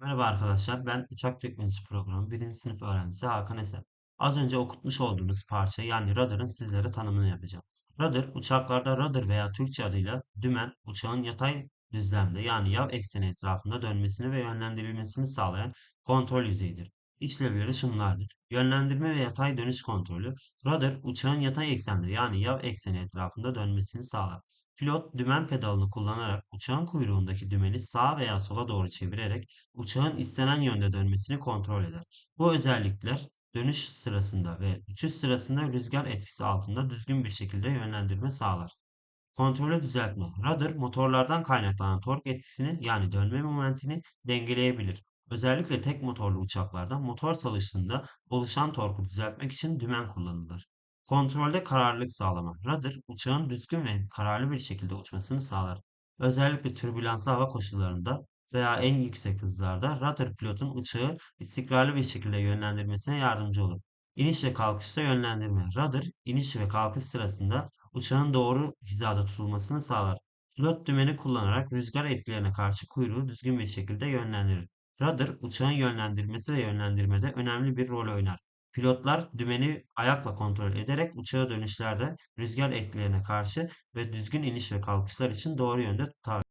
Merhaba arkadaşlar, ben Uçak Teknolojisi Programı birinci sınıf öğrencisi Hakan Esen. Az önce okutmuş olduğunuz parça yani radarın sizlere tanımını yapacağım. Radar, uçaklarda radar veya Türkçe adıyla dümen, uçağın yatay düzlemde yani yav ekseni etrafında dönmesini ve yönlendirilmesini sağlayan kontrol yüzeyidir. İşlevleri şunlardır. Yönlendirme ve yatay dönüş kontrolü. Radar, uçağın yatay eksende yani yav ekseni etrafında dönmesini sağlar. Pilot, dümen pedalını kullanarak uçağın kuyruğundaki dümeni sağa veya sola doğru çevirerek uçağın istenen yönde dönmesini kontrol eder. Bu özellikler dönüş sırasında ve uçuş sırasında rüzgar etkisi altında düzgün bir şekilde yönlendirme sağlar. Kontrolü düzeltme. Rudder motorlardan kaynaklanan tork etkisini yani dönme momentini dengeleyebilir. Özellikle tek motorlu uçaklarda motor çalıştığında oluşan torku düzeltmek için dümen kullanılır. Kontrolde kararlılık sağlama. Rudder uçağın düzgün ve kararlı bir şekilde uçmasını sağlar. Özellikle türbülanslı hava koşullarında veya en yüksek hızlarda rudder pilotun uçağı istikrarlı bir şekilde yönlendirmesine yardımcı olur. İniş ve kalkışta yönlendirme. Rudder iniş ve kalkış sırasında uçağın doğru hizada tutulmasını sağlar. Pilot dümeni kullanarak rüzgar etkilerine karşı kuyruğu düzgün bir şekilde yönlendirir. Rudder, uçağın yönlendirmesi ve yönlendirmede önemli bir rol oynar. Pilotlar dümeni ayakla kontrol ederek uçağı dönüşlerde rüzgar etkilerine karşı ve düzgün iniş ve kalkışlar için doğru yönde tutar.